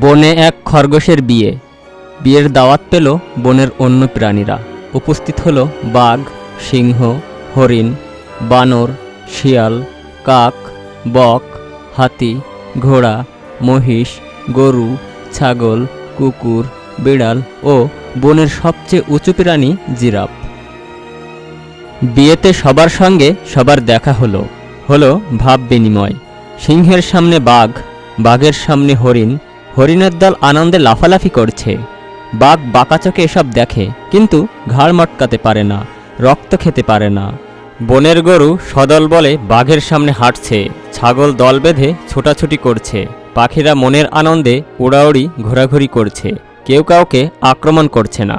বনে এক খরগোশের বিয়ে। বিয়ের দাওয়াত পেল বনের অন্য প্রাণীরা। উপস্থিত হলো বাঘ, সিংহ, হরিণ, বানর, শিয়াল, কাক, বক, হাতি, ঘোড়া, মহিষ, গরু, ছাগল, কুকুর বিড়াল ও বনের সবচেয়ে উঁচু প্রাণী জিরাফ। বিয়েতে সবার সঙ্গে সবার দেখা হলো। হলো ভাব বিনিময়। সিংহের সামনে বাঘ, বাঘের সামনে হরিণ, হরিণের দল আনন্দে লাফালাফি করছে। বাঘ বাঁকাচোখে এসব দেখে, কিন্তু ঘাড় মটকাতে পারে না, রক্ত খেতে পারে না। বনের গরু সদল বলে বাঘের সামনে হাঁটছে, ছাগল দল বেঁধে ছোটাছুটি করছে, পাখিরা মনের আনন্দে উড়াউড়ি ঘোরাঘুরি করছে। কেউ কাউকে আক্রমণ করছে না।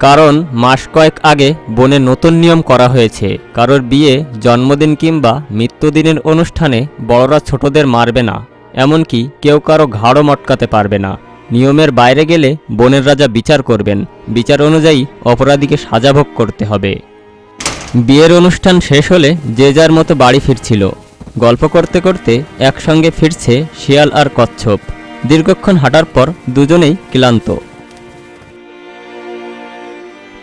কারণ মাস কয়েক আগে বনে নতুন নিয়ম করা হয়েছে, কারোর বিয়ে, জন্মদিন কিংবা মৃত্যুদিনের অনুষ্ঠানে বড়রা ছোটদের মারবে না, এমনকি কেউ কারও ঘাড়ও মটকাতে পারবে না। নিয়মের বাইরে গেলে বনের রাজা বিচার করবেন, বিচার অনুযায়ী অপরাধীকে সাজা ভোগ করতে হবে। বিয়ের অনুষ্ঠান শেষ হলে যে যার মতো বাড়ি ফিরছিল। গল্প করতে করতে একসঙ্গে ফিরছে শিয়াল আর কচ্ছপ। দীর্ঘক্ষণ হাঁটার পর দুজনেই ক্লান্ত।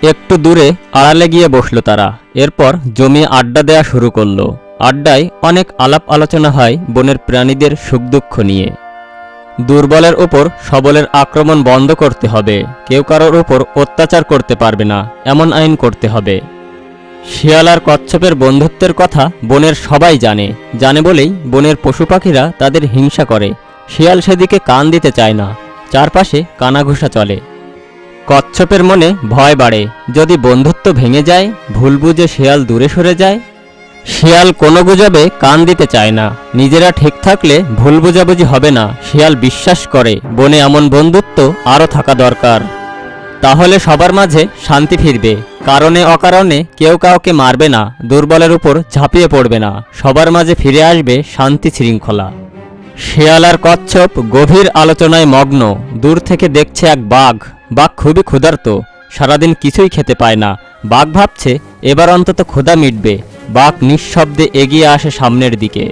একটু দূরে আড়ালে গিয়ে বসল তারা। এরপর জমিয়ে আড্ডা দেয়া শুরু করল। আড্ডায় অনেক আলাপ আলোচনা হয় বনের প্রাণীদের সুখ দুঃখ নিয়ে। দুর্বলের ওপর সবলের আক্রমণ বন্ধ করতে হবে। কেউ কারোর ওপর অত্যাচার করতে পারবে না, এমন আইন করতে হবে। শিয়াল আর কচ্ছপের বন্ধুত্বের কথা বনের সবাই জানে। জানে বলেই বনের পশু পাখিরা তাদের হিংসা করে। শিয়াল সেদিকে কান দিতে চায় না। চারপাশে কানাঘুষা চলে। কচ্ছপের মনে ভয় বাড়ে। যদি বন্ধুত্ব ভেঙে যায়, ভুল বুঝে শিয়াল দূরে সরে যায়? শিয়াল কোনো গুজবে কান দিতে চায় না। নিজেরা ঠিক থাকলে ভুল বুঝাবুঝি হবে না। শিয়াল বিশ্বাস করে, বনে এমন বন্ধুত্ব আরও থাকা দরকার। তাহলে সবার মাঝে শান্তি ফিরবে। কারণে অকারণে কেউ কাউকে মারবে না। দুর্বলের উপর ঝাঁপিয়ে পড়বে না। সবার মাঝে ফিরে আসবে শান্তি শৃঙ্খলা। শিয়াল আর কচ্ছপ গভীর আলোচনায় মগ্ন। দূর থেকে দেখছে এক বাঘ। বাঘ খুবই ক্ষুধার্ত। সারাদিন কিছুই খেতে পায় না। বাঘ ভাবছে, এবার অন্তত ক্ষুধা মিটবে। বাঘ নিঃশব্দে এগিয়ে আসে সামনের দিকে।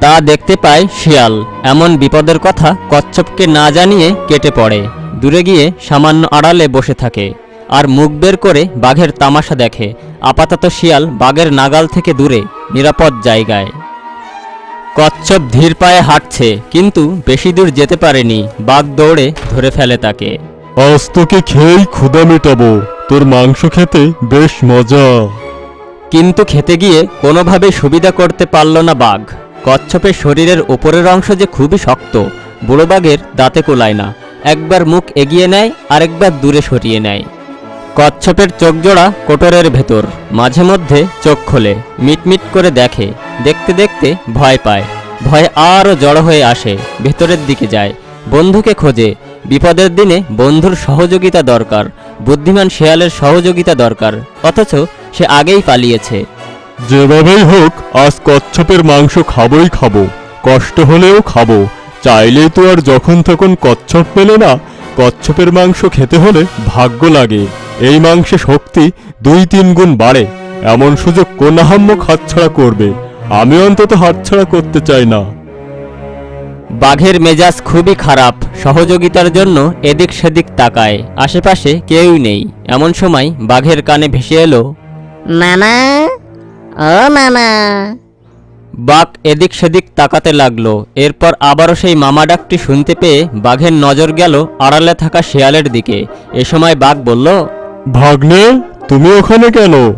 তা দেখতে পায় শিয়াল। এমন বিপদের কথা কচ্ছপকে না জানিয়ে কেটে পড়ে। দূরে গিয়ে সামান্য আড়ালে বসে থাকে। আর মুখ বের করে বাঘের তামাশা দেখে। আপাতত শিয়াল বাঘের নাগাল থেকে দূরে, নিরাপদ জায়গায়। কচ্ছপ ধীর পায়ে হাঁটছে কিন্তু বেশি দূর যেতে পারেনি বাঘ দৌড়ে ধরে ফেলে তাকে। আজ তোকে খেয়েই ক্ষুধা মেটাবো তোর মাংস খেতে বেশ মজা। কিন্তু খেতে গিয়ে কোনোভাবে সুবিধা করতে পারল না বাঘ। কচ্ছপের শরীরের ওপরের অংশ যে খুবই শক্ত বুড়ো বাঘের দাঁতে কোলায় না। একবার মুখ এগিয়ে নেয় আরেকবার দূরে সরিয়ে নেয়। কচ্ছপের চোখ জোড়া কোটরের ভেতর, মাঝে মধ্যে চোখ খোলে, মিটমিট করে দেখে, দেখতে দেখতে ভয় পায়। ভয় আরও জড়ো হয়ে আসে, ভেতরের দিকে যায়। বন্ধুকে খোঁজে, বিপদের দিনে বন্ধুর সহযোগিতা দরকার, বুদ্ধিমান শেয়ালের সহযোগিতা দরকার, অথচ সে আগেই পালিয়েছে। যেভাবেই হোক, আজ কচ্ছপের মাংস খাবই খাব, কষ্ট হলেও খাব, চাইলেই তো আর যখন তখন কচ্ছপ পেলে না, কচ্ছপের মাংস খেতে হলে ভাগ্য লাগে। এই মাংসে শক্তি দুই তিন গুণ বাড়ে। এমন সুযোগ কোন আহাম্মক হাতছাড়া করবে। আমি অন্তত হাতছাড়া করতে চাই না। বাঘের মেজাজ খুবই খারাপ। সহযোগিতার জন্য এদিক সেদিক তাকায়। আশেপাশে কেউই নেই। এমন সময় বাঘের কানে ভেসে এলো মামা ও মামা বাঘ এদিক সেদিক তাকাতে লাগল। এরপর আবারও সেই মামা ডাকটি শুনতে পেয়ে বাঘের নজর গেল আড়ালে থাকা শেয়ালের দিকে। এ সময় বাঘ বলল ভাগ্নে তুমি ওখানে কেন?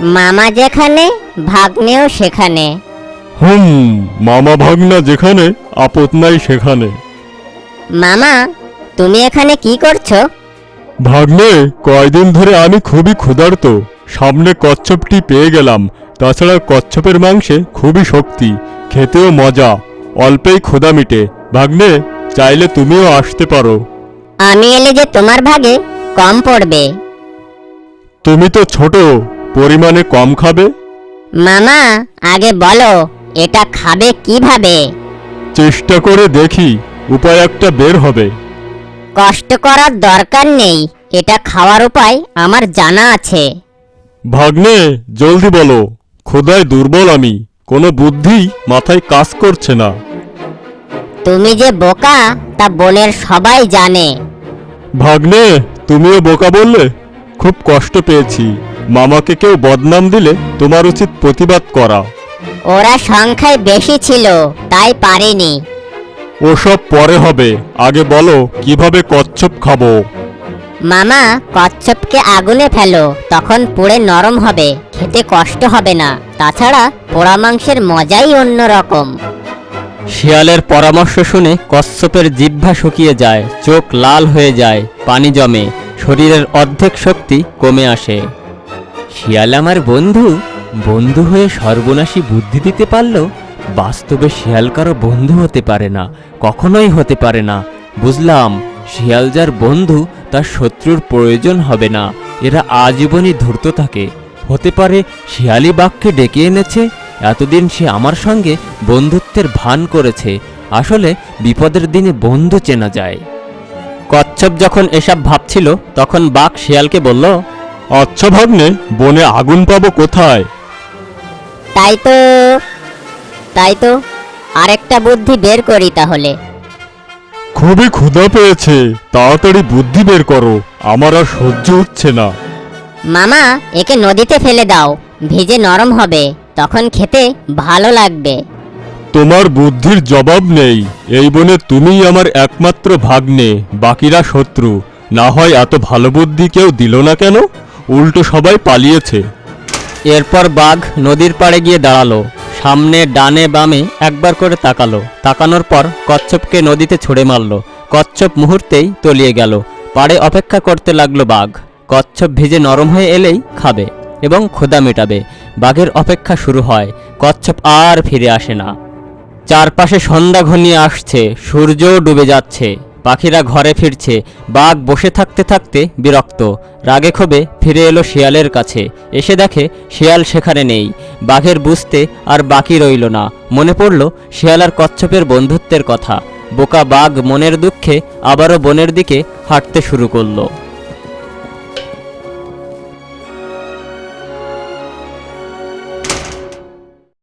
মামা যেখানে ভাগ্নেও সেখানে। হুম মামা ভাগনা যেখানে আপত নাই সেখানে। মামা তুমি এখানে কি করছ? ভাগ্নে কয়দিন ধরে আমি খুবই ক্ষুধার্ত। সামনে কচ্ছপটি পেয়ে গেলাম। তাছাড়া কচ্ছপের মাংসে খুবই শক্তি। খেতেও মজা অল্পেই ক্ষুধা মিটে। ভাগ্নে চাইলে তুমিও আসতে পারো। আমি এলে যে তোমার ভাগে কম পড়বে। তুমি তো ছোট পরিমাণে কম খাবে? মামা আগে বলো এটা খাবে কীভাবে? চেষ্টা করে দেখি উপায় একটা বের হবে। কষ্ট করার দরকার নেই এটা খাওয়ার উপায় আমার জানা আছে। ভাগ্নে জলদি বলো খোদায় দুর্বল আমি। কোনো বুদ্ধি মাথায় কাজ করছে না। তুমি যে বোকা তা বনের সবাই জানে। ভাগ্নে তুমিও বোকা বললে? খুব কষ্ট পেয়েছি। মামাকে কেউ বদনাম দিলে তোমার উচিত প্রতিবাদ করা। ওরা সংখ্যায় বেশি ছিল তাই পারেনি। ওসব পরে হবে। আগে বলো কীভাবে কচ্ছপ খাব? মামা কচ্ছপকে আগুনে ফেলো তখন পুড়ে নরম হবে। খেতে কষ্ট হবে না। তাছাড়া পোড়া মাংসের মজাই অন্যরকম। শিয়ালের পরামর্শ শুনে কচ্ছপের জিহ্বা শুকিয়ে যায়, চোখ লাল হয়ে যায়, পানি জমে, শরীরের অর্ধেক শক্তি কমে আসে। শিয়াল আমার বন্ধু বন্ধু হয়ে সর্বনাশী বুদ্ধি দিতে পারলেও বাস্তবে শিয়াল কারও বন্ধু হতে পারে না, কখনোই হতে পারে না। বুঝলাম, শিয়াল যার বন্ধু তার শত্রুর প্রয়োজন হবে না, এরা আজীবনই ধূর্ত থাকে। হতে পারে শিয়ালি বাঘকে ডেকে এনেছে এতদিন সে আমার সঙ্গে বন্ধুত্বের ভান করেছে। আসলে বিপদের দিনে বন্ধু চেনা যায়। কচ্ছপ যখন এসব ভাবছিল তখন বাঘ শিয়ালকে বলল আচ্ছা ভাগ্নে বনে আগুন পাবো কোথায়? তাই তো তাই তো আরেকটা বুদ্ধি বের করি তাহলে। খুবই ক্ষুধা পেয়েছে তাড়াতাড়ি বুদ্ধি বের করো আমার আর সহ্য হচ্ছে না। মামা একে নদীতে ফেলে দাও। ভিজে নরম হবে। তখন খেতে ভালো লাগবে। তোমার বুদ্ধির জবাব নেই। এই বনে তুমিই আমার একমাত্র ভাগ্নে বাকিরা শত্রু। না হয় এত ভালো বুদ্ধি কেউ দিল না কেন? উল্টো সবাই পালিয়েছে। এরপর বাঘ নদীর পাড়ে গিয়ে দাঁড়াল। সামনে ডানে বামে একবার করে তাকালো। তাকানোর পর কচ্ছপকে নদীতে ছুঁড়ে মারল। কচ্ছপ মুহূর্তেই তলিয়ে গেল। পাড়ে অপেক্ষা করতে লাগল বাঘ। কচ্ছপ ভিজে নরম হয়ে এলেই খাবে এবং ক্ষুধা মেটাবে। বাঘের অপেক্ষা শুরু হয়, কচ্ছপ আর ফিরে আসে না। চারপাশে সন্ধ্যা ঘনিয়ে আসছে, সূর্যও ডুবে যাচ্ছে। পাখিরা ঘরে ফিরছে, বাঘ বসে থাকতে থাকতে বিরক্ত। রাগে ক্ষোভে ফিরে এলো শিয়ালের কাছে, এসে দেখে শিয়াল সেখানে নেই। বাঘের বুঝতে আর বাকি রইল না। মনে পড়ল শিয়াল আর কচ্ছপের বন্ধুত্বের কথা। বোকা বাঘ মনের দুঃখে আবারও বনের দিকে হাঁটতে শুরু করল।